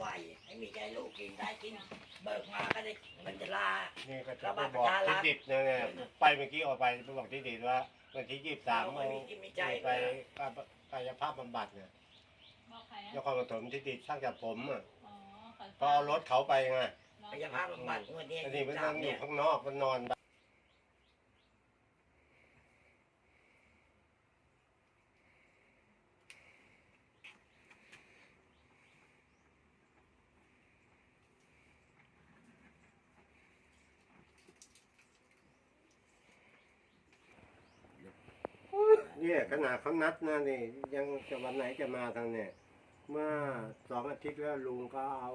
ไหวให้มีแค่ลูกกินได้กิน เบิกมาก็ได้เงินจะลา นี่ก็จะไปบอกทิดิตนะเนี่ยไปเมื่อกี้ออกไปไปบอกทิดิตว่าวันที่ยี่สิบสามไม่มีกินมีใจไปกายภาพบำบัดเนี่ยบอกใครนอะครปฐมทิดิตช่างจับผมอะอ๋อขพอเอารถเขาไปไงพยาภาพบำบัดงวดนี้อันนี้มันสานั่มงอเนี่ยู่ยข้างนอกมันนอน เนี่ยขนาดเขานัดนะนี่ยังจะวันไหนจะมาทางเนี่ย เมื่อสองอาทิตย์แล้วลุงก็เอา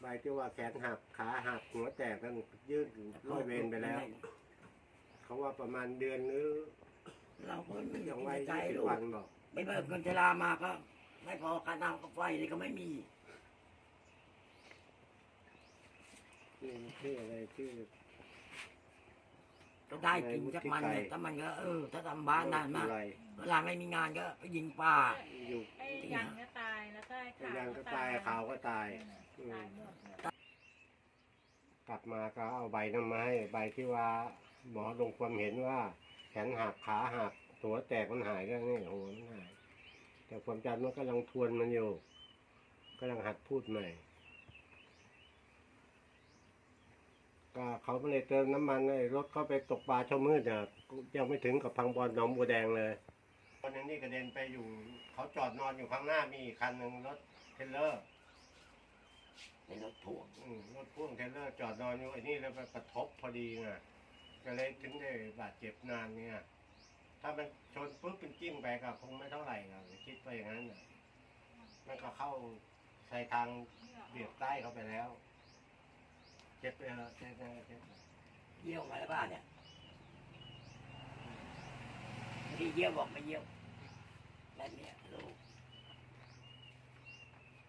ใบที่ว่าแขนหักขาหักหัวแตกกันยื่นร้อยเวรไปแล้ว เขาว่าประมาณเดือนหรือเราก็ไม่ยังมีไว้ใจยี่สิบลูกวันบอกไปเบิกเงินจะลามาก็ ไม่พอการน้ำกับไฟนี่ก็ไม่มี นี่ชื่ออะไรชื่อ ก็ได้กินจากมันเนี่ยถ้ามันก็เออ ถ้าทำบ้านนานมากอะไรเวลาไม่มีงานก็ไปยิงป่าอยู่ไอ้ยันก็ตายแล้วก็ไอ้ขาวยังก็ตายขาวก็ตายอืมตายหมดเลยกลับมาก็เอาใบนั้นมาให้ใบที่ว่าหมอลงความเห็นว่า แขนหักขาหักหัวแตกมันหายแล้วนี่หัวมันหายแต่ความจำมันก็ยังทวนมันอยู่ก็ยังหัดพูดใหม่ ก็เขาไม่ได้เติมน้ำมันเลยรถเขาไปตกปลาเช้ามืดอะยังไม่ถึงกับพังบอลหนองบัวแดงเลยคนนี้กระเด็นไปอยู่ เขาจอดนอนอยู่ข้างหน้ามีอีกคันหนึ่งรถเทรลเลอร์เป็นรถพ่วงอืมรถพ่วงเทรลเลอร์จอดนอนอยู่ไอ้นี่แล้วไปกระทบพอดีไงก็เลยถึงได้บาดเจ็บนานเนี่ย ถ้ามันชนปุ๊บเป็นจิ้มไปก็คงไม่เท่าไหร่หรอกคิดไปอย่างนั้นน่ะมันก็เข้าใส่ทางเบียดใต้เข้าไปแล้ว เจ็บไปแล้วเจ็บไปแล้วเจ็บไปเยี่ยวมาแล้วบ้านเนี่ยที่เยี่ยวบอกไม่เยี่ยวแบบเนี้ยลูก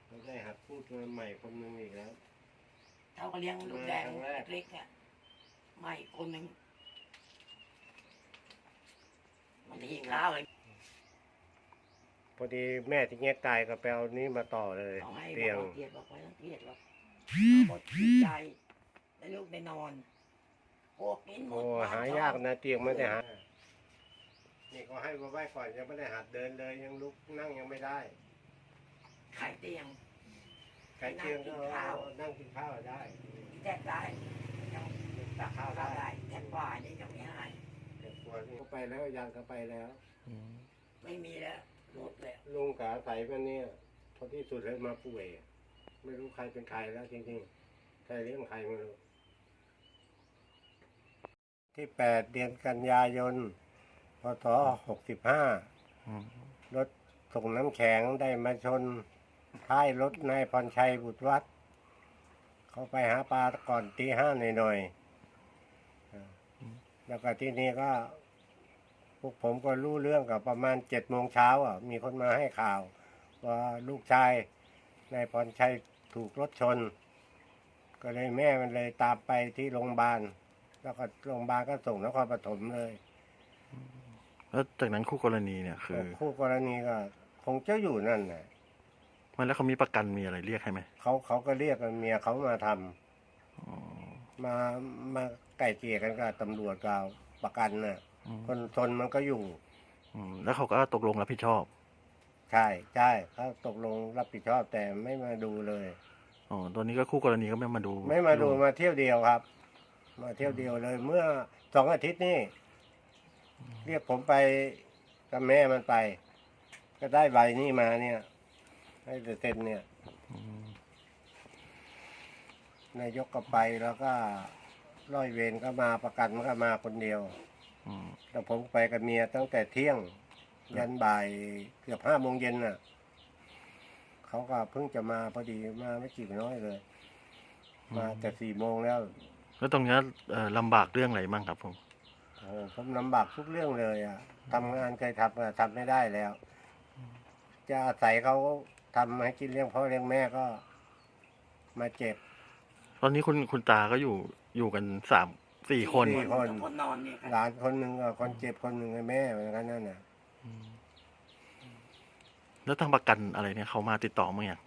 เราได้หัดพูดมาใหม่คนหนึงอีกแล้วเขาก็เลี้ยงลูกแดงครั้งแรกเล็กๆเนี่ยไม่คนหนึ่งมันจะยิงข้าวเลยพอดีแม่ที่เงี้ยตายก็ไปเอานี้มาต่อเลย เอาให้บเตียงอกว่าเกลียดบอกไว้ต้องเกลียดหรอกเอาหมดจิตใจแล้วลูกได้นอนพวกกินหมโอ้ดบ้นหายากนะเตียงไม่ได้หานี่เขาให้มาไว้ก่อนยังไม่ได้หัดเดินเลยยังลุกนั่งยังไม่ได้ไข่เตียง ไก่เตียงก็นั่งกินข้าวนั่งกินข้าวได้ แทบได้ยังตักข้าวได้แทบว่านี่ยังไม่หายแต่ปวดนี่ก็ไปแล้วยังก็ไปแล้ว ไม่มีแล้วหมดแล้ว ลุงกาใส่มันเนี่ยพอที่สุดเลยมาป่วย ไม่รู้ใครเป็นใครแล้วจริงๆใครเลี้ยงใครไม่รู้ ที่แปดเดือนกันยายน พศหกสิบห้ารถส่งน้ำแข็งได้มาชนท้ายรถนายพรชัยบุตรวัด เขาไปหาปลาก่อนตีห้าหน่อยๆอ่าแล้วก็ที่นี่ก็ พวกผมก็รู้เรื่องกับประมาณเจ็ดโมงเช้าอะ มีคนมาให้ข่าว ว่าลูกชายนายพรชัยถูกรถชน ก็เลยแม่มันเลยตามไปที่โรงพยาบาล แล้วก็โรงพยาบาลก็ส่งนครปฐมเลยแล้วจากนั้นคู่กรณีเนี่ยคือ คู่กรณีก็คงจะอยู่นั่นแหละมันแล้วเขามีประกันมีอะไรเรียกให้ไหมเขาเขาก็เรียกเมียเขามาทำอ๋อมามาไก่เกลี่ยกันกับตำรวจกับประกันน่ะอืมคนชนมันก็อยู่อืมแล้วเขาก็ตกลงรับผิดชอบ ใช่ใช่เขาตกลงรับผิดชอบแต่ไม่มาดูเลยอ๋อตัวนี้ก็คู่กรณีก็ไม่มาดู ไม่มาดูมาเที่ยวเดียวครับ มาเที่ยวเดียวเลย เมื่อสองอาทิตย์นี่เรียกผมไปกับแม่มันไป ก็ได้ใบนี้มาเนี่ย ให้เซ็นเนี่ยนายกก็ไปแล้วก็ร้อยเวรก็มาประกันมันก็มาคนเดียวแต่ผมไปกับเมียตั้งแต่เที่ยง ยันบ่ายเกือบห้าโมงเย็นน่ะ เขาก็เพิ่งจะมาพอดีมาไม่กี่น้อยเลย มาแต่สี่โมงแล้ว แล้วตรงเนี้ยเอ่อลำบากเรื่องอะไรบ้างครับผม โอ้โหผมลำบากทุกเรื่องเลยอะทำงานเคยทำอะทำไม่ได้แล้ว จะอาศัยเขาทำให้กินเลี้ยงพ่อเลี้ยงแม่ก็ มาเจ็บ ตอนนี้คุณคุณตาก็อยู่อยู่กันสามสี่คนสี่ คน คนนอนเนี่ยหลานคนหนึ่งอะคนเจ็บคนหนึ่งอะแม่เหมือนกันนั่นน่ะอืมแล้วทางประกันอะไรเนี่ยเขามาติดต่อมั้งยัง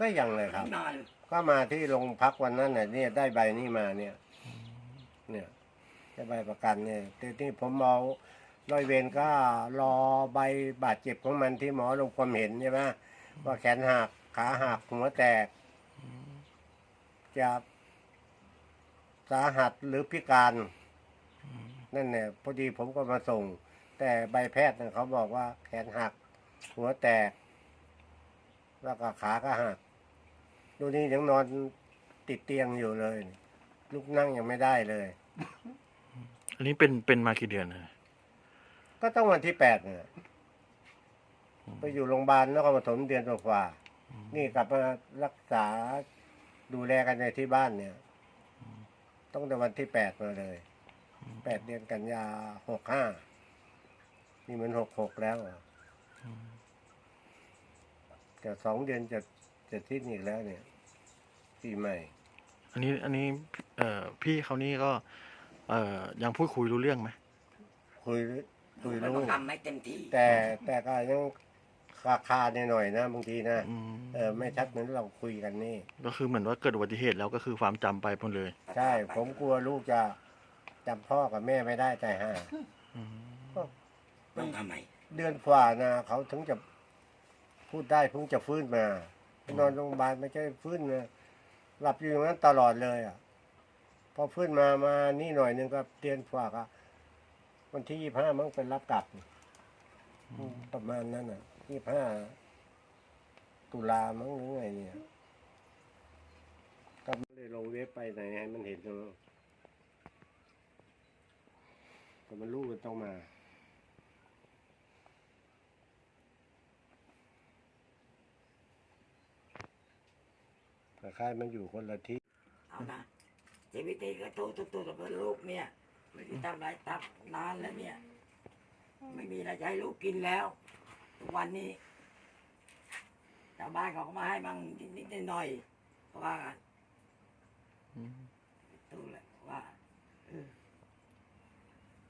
ก็ยังเลยครับไม่มาเลยก็มาที่โรงพักวันนั้นน่ะเนี่ยได้ใบนี้มาเนี่ย เนี่ยใบประกันเนี่ยทีที่ผมเอาร้อยเวรก็รอใบบาดเจ็บของมันที่หมอลงความเห็นใช่ไหมว่าแขนหักขาหักหัวแตกจะสาหัสหรือพิการนั่นเนี่ยพอดีผมก็มาส่ง แต่ใบแพทย์น่ะเขาบอกว่าแขนหัก หัวแตก แล้วก็ขาก็หักดูนี่ยังนอนติดเตียงอยู่เลย ลุกนั่งยังไม่ได้เลย อันนี้เป็นเป็นมากี่เดือนนะก็ต้องวันที่แปดเนี่ยไปอยู่โรงพยาบาลนครปฐมเดือนกว่าๆนี่กลับมารักษาดูแลกันในที่บ้านเนี่ย ต้องแต่วันที่แปดมาเลยแปดเดือนกันยาหกห้านี่มันหกหกแล้วอะแต่สองเดือนจะจะทิ้นอีกแล้วเนี่ยปีใหม่ อันนี้อันนี้เอ่อพี่เขานี่ก็ เอ่อยังพูดคุยรู้เรื่องไหมคุยคุยมันรู้ต้องทำให้เต็มที่ แต่แต่ก็ยังคาคาๆหน่อยๆนะบางทีนะอืมเออไม่ชัดเหมือนเราคุยกันนี่ ก็คือเหมือนว่าเกิดอุบัติเหตุแล้วก็คือความจำไปหมดเลยใช่ ผมกลัวลูกจะจำพ่อกับแม่ไม่ได้ใจห่าอืมต้องทำไมเดือนกว่านะเขาถึงจะพูดได้เพิ่งจะฟื้นมาไปนอนโรงพยาบาลไม่ใช่ฟื้นนะ หลับอยู่อย่างนั้นตลอดเลยอะ พอฟื้นมามานี่หน่อยหนึ่งก็เดือนกว่าก็วันที่ยี่ห้ามั้งเป็นรับกลับ ประมาณนั้นอะยี่ห้าตุลามั้งหรือไงเนี่ยก็ไม่ได้ลงเว็บไปไหนให้มันเห็นตรงแต่มันรู้มันต้องมา คล้ายมันอยู่คนละที่เอานะชีวิตนี้ก็ตู้ตู้ตู้กับลูกเนี่ยไม่ได้ทำไรตับนานแล้วเนี่ย ไม่มีอะไรจะให้ลูกกินแล้วทุกวันนี้ชาวบ้านเขาก็มาให้มั่งนิดๆหน่อยๆเพราะว่าอืมตู้แหละว่า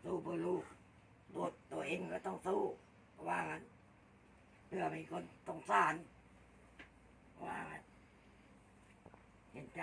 สู้เพื่อลูกตัวตัวเองก็ต้องสู้เพราะว่างั้นเพื่อมีคนต้องสารเพราะว่างั้น เห็นใ